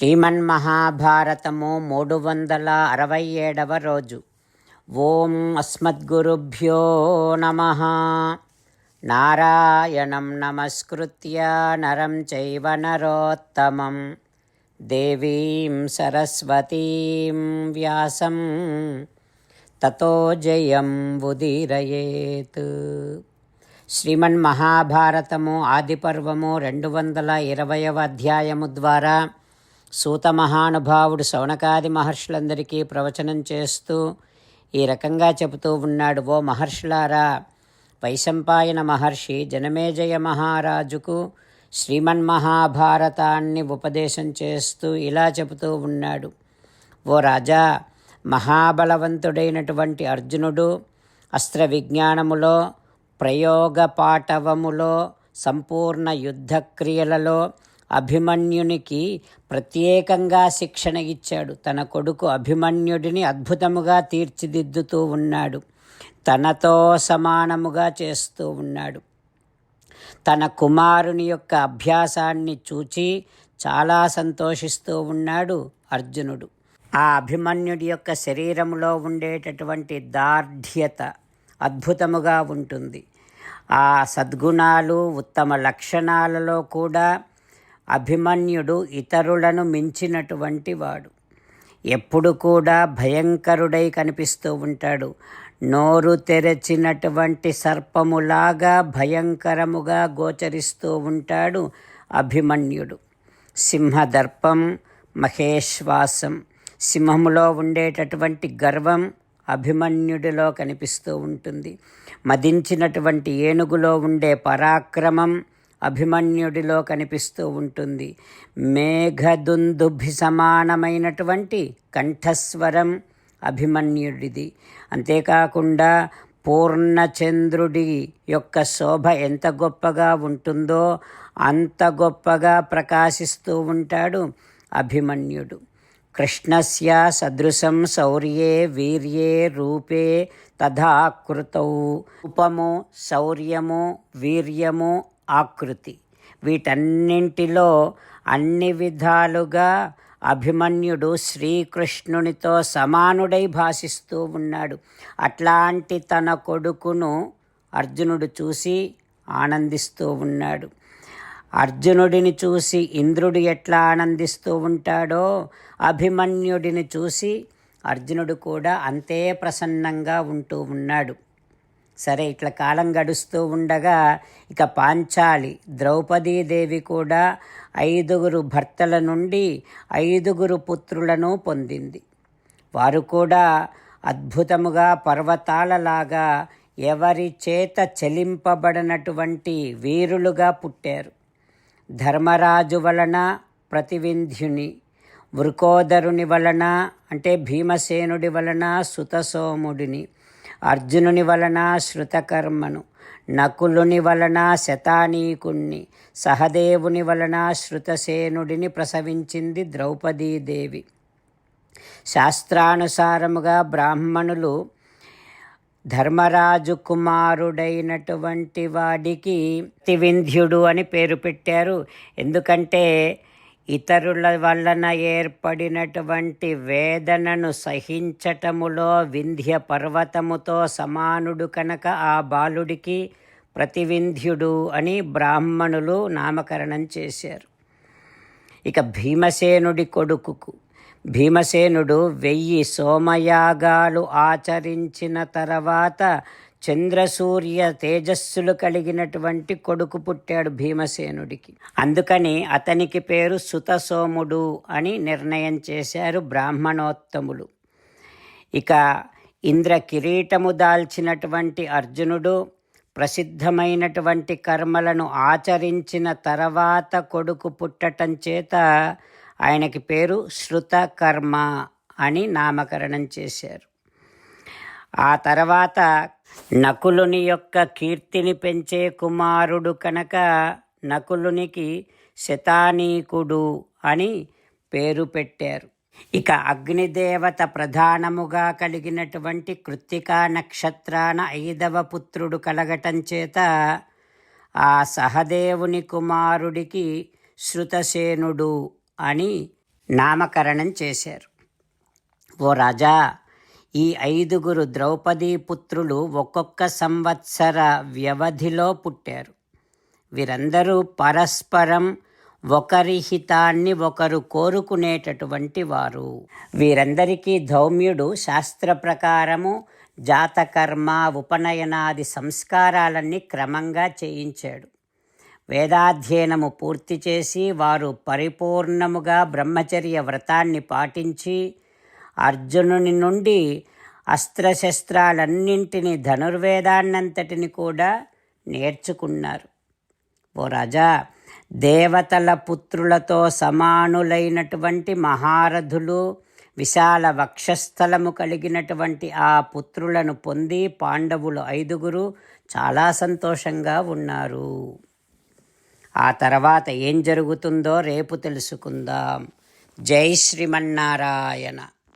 శ్రీమన్మహాభారతము మూడు వందల అరవై ఏడవ రోజు. ఓం అస్మద్గురుభ్యో నమ. నారాయణం నమస్కృత్య నరం చైవ నరోత్తమం. దేవీం సరస్వతీం వ్యాసం. తతో జయం ఉదీరయేత్. శ్రీమన్మహాభారతము ఆదిపర్వము రెండు వందల ఇరవయవ అధ్యాయము ద్వారా సూత మహానుభావుడు శౌనకాది మహర్షులందరికీ ప్రవచనం చేస్తూ ఈ రకంగా చెబుతూ ఉన్నాడు ఓ మహర్షులారా వైశంపాయన మహర్షి జనమేజయ మహారాజుకు శ్రీమన్మహాభారతాన్ని ఉపదేశం చేస్తూ ఇలా చెబుతూ ఉన్నాడు. ఓ రాజా మహాబలవంతుడైనటువంటి అర్జునుడు అస్త్ర విజ్ఞానములో ప్రయోగ పాటవములో సంపూర్ణ యుద్ధక్రియలలో అభిమన్యునికి ప్రత్యేకంగా శిక్షణ ఇచ్చాడు. తన కొడుకు అభిమన్యుడిని అద్భుతముగా తీర్చిదిద్దుతూ ఉన్నాడు. తనతో సమానముగా చేస్తూ ఉన్నాడు. తన కుమారుని యొక్క అభ్యాసాన్ని చూచి చాలా సంతోషిస్తూ ఉన్నాడు అర్జునుడు. ఆ అభిమన్యుడి యొక్క శరీరంలో ఉండేటటువంటి దార్ఢ్యత అద్భుతముగా ఉంటుంది. ఆ సద్గుణాలు ఉత్తమ లక్షణాలలో కూడా అభిమన్యుడు ఇతరులను మించినటువంటి వాడు. ఎప్పుడు కూడా భయంకరుడై కనిపిస్తూ ఉంటాడు. నోరు తెరచినటువంటి సర్పములాగా భయంకరముగా గోచరిస్తూ ఉంటాడు అభిమన్యుడు. సింహదర్పం మహేశ్వాసం సింహములో ఉండేటటువంటి గర్వం అభిమన్యుడిలో కనిపిస్తూ ఉంటుంది. మదించినటువంటి ఏనుగులో ఉండే పరాక్రమం అభిమన్యుడిలో కనిపిస్తూ ఉంటుంది. మేఘదుందుభి సమానమైనటువంటి కంఠస్వరం అభిమన్యుడిది. అంతేకాకుండా పూర్ణచంద్రుడి యొక్క శోభ ఎంత గొప్పగా ఉంటుందో అంత గొప్పగా ప్రకాశిస్తూ ఉంటాడు అభిమన్యుడు. కృష్ణస్య సదృశం శౌర్యే వీర్యే రూపే తథాకృతౌ. ఉపము శౌర్యము వీర్యము ఆకృతి. వీటన్నింటిలో అన్ని విధాలుగా అభిమన్యుడు శ్రీకృష్ణునితో సమానుడై భాషిస్తూ ఉన్నాడు. అట్లాంటి తన కొడుకును అర్జునుడు చూసి ఆనందిస్తూ ఉన్నాడు. అర్జునుడిని చూసి ఇంద్రుడు ఎట్లా ఆనందిస్తూ ఉంటాడో అభిమన్యుడిని చూసి అర్జునుడు కూడా అంతే ప్రసన్నంగా ఉంటూ ఉన్నాడు. సరే ఇట్లా కాలం గడుస్తూ ఉండగా ఇక పాంచాలి ద్రౌపదీదేవి కూడా ఐదుగురు భర్తల నుండి ఐదుగురు పుత్రులను పొందింది. వారు కూడా అద్భుతముగా పర్వతాలలాగా ఎవరి చేత చెలింపబడినటువంటి వీరులుగా పుట్టారు. ధర్మరాజు వలన ప్రతివింధ్యుని వృకోదరుని వలన అంటే భీమసేనుడి వలన సుతసోముడిని అర్జునుని వలన శృతకర్మను నకులుని వలన శతానీకుణ్ణి సహదేవుని వలన శృతసేనుడిని ప్రసవించింది ద్రౌపదీదేవి. శాస్త్రానుసారముగా బ్రాహ్మణులు ధర్మరాజు కుమారుడైనటువంటి వాడికి తివింధ్యుడు అని పేరు పెట్టారు. ఎందుకంటే ఇతరుల వలన ఏర్పడినటువంటి వేదనను సహించటములో వింధ్య పర్వతముతో సమానుడు కనుక ఆ బాలుడికి ప్రతివింధ్యుడు అని బ్రాహ్మణులు నామకరణం చేశారు. ఇక భీమసేనుడి కొడుకుకు భీమసేనుడు వెయ్యి సోమయాగాలు ఆచరించిన తర్వాత చంద్రసూర్య తేజస్సులు కలిగినటువంటి కొడుకు పుట్టాడు భీమసేనుడికి. అందుకని అతనికి పేరు సుతసోముడు అని నిర్ణయం చేశారు బ్రాహ్మణోత్తములు. ఇక ఇంద్ర కిరీటము దాల్చినటువంటి అర్జునుడు ప్రసిద్ధమైనటువంటి కర్మలను ఆచరించిన తర్వాత కొడుకు పుట్టటం చేత ఆయనకి పేరు శృతకర్మ అని నామకరణం చేశారు. ఆ తర్వాత నకులుని యొక్క కీర్తిని పెంచే కుమారుడు కనుక నకులునికి శతానీకుడు అని పేరు పెట్టారు. ఇక అగ్నిదేవత ప్రధానముగా కలిగినటువంటి కృత్తికా నక్షత్రాన ఐదవ పుత్రుడు కలగటం చేత ఆ సహదేవుని కుమారుడికి శృతసేనుడు అని నామకరణం చేశారు. ఓ రాజా ఈ ఐదుగురు ద్రౌపదీ పుత్రులు ఒక్కొక్క సంవత్సర వ్యవధిలో పుట్టారు. వీరందరూ పరస్పరం ఒకరి హితాన్ని ఒకరు కోరుకునేటటువంటి వారు. వీరందరికీ ధౌమ్యుడు శాస్త్ర ప్రకారము జాతకర్మ ఉపనయనాది సంస్కారాలన్నీ క్రమంగా చేయించాడు. వేదాధ్యయనము పూర్తి చేసి వారు పరిపూర్ణముగా బ్రహ్మచర్య వ్రతాన్ని పాటించి అర్జునుని నుండి అస్త్రశస్త్రాలన్నింటినీ ధనుర్వేదాన్నంతటిని కూడా నేర్చుకున్నారు. ఓ రాజా దేవతల పుత్రులతో సమానులైనటువంటి మహారథులు విశాల వక్షస్థలము కలిగినటువంటి ఆ పుత్రులను పొంది పాండవులు ఐదుగురు చాలా సంతోషంగా ఉన్నారు. ఆ తర్వాత ఏం జరుగుతుందో రేపు తెలుసుకుందాం. జై శ్రీమన్నారాయణ.